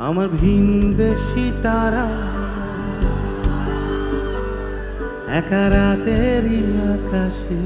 আমার ভিনদেশি তারা। একা রাতেরই আকাশে।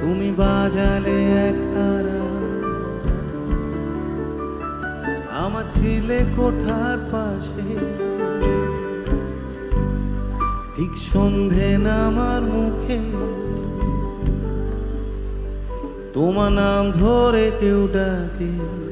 তুমি বাজালে এক তারা। আমার ছেলে কোঠার পাশে। ঠিক সন্ধে নামার মুখে। তোমার নাম ধরে কেউ ডাকে।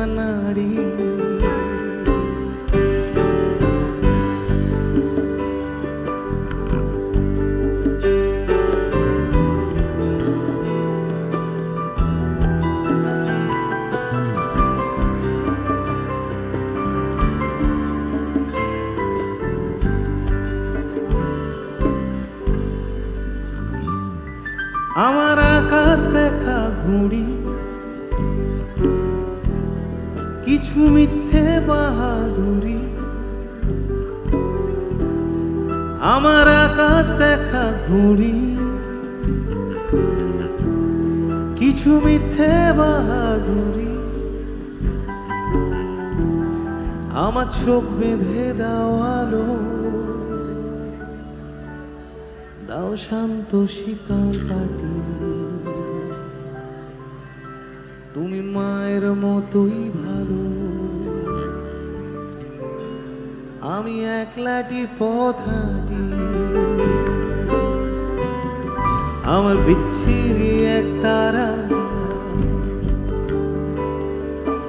আনাড়ি আমার আকাশ দেখা ঘুড়ি। কিছু মিথ্যে বাহাদুরি। আমার আকাশ দেখা ঘুড়ি কিছু মিথ্যে বাহাদুরি। আমার চোখ বেঁধে দাও আলো। দাও শান্ত শীতল কাটি মায়ের মতোই ভালো। আমি একলাটি পথ হাঁটি। আমার বিচ্ছিরি এক তারা।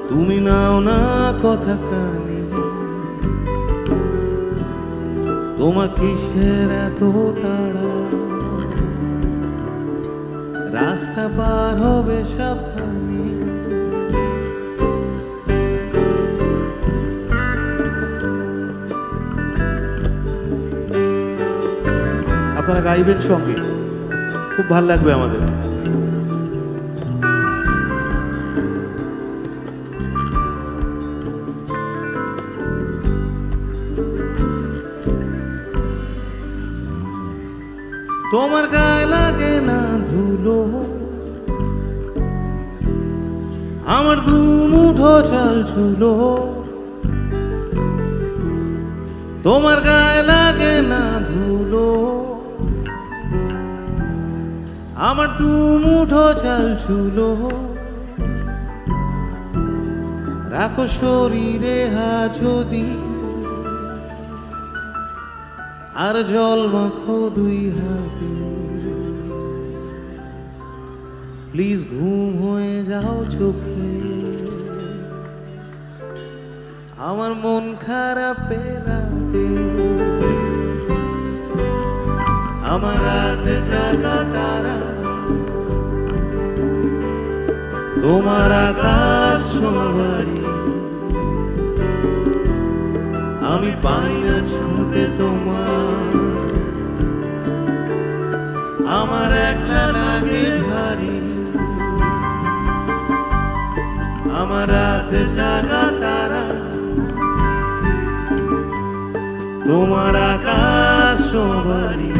তুমি নাও না কথা কানে। তোমার কিসের এত তাড়া? রাস্তা পার হবে সাবধানে। আপনারা গাইবেন সঙ্গে। খুব ভালো লাগবে আমাদের। তোমার গায়ে লাগে না ধুলো? আমার দু মুঠো চাল ছুলো তোমার গায়ে লাগে না ধুলো? আমার দু মুঠো চাল ছুলো রাখো শরীরে হা যদি আর জল মাখো দুই হাতে। প্লিজ ঘুম হয়ে যাও চোখে। আমার মন খারাপ রাতে। আমার রাত জাগা তারা তোমার আকাশ ছোঁয়ারি আমি পাই না ছুঁতে তোমার। আমার একলা লাগে ভারী। আমার রাত জাগা তারা। তোমার আকাশ সবারি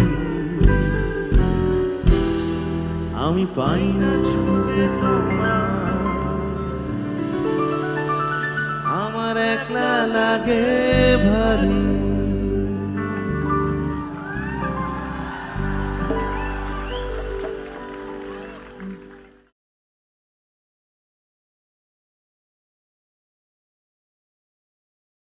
আমি পাই না ছুঁতে তোমার। আমার একলা লাগে ভারী।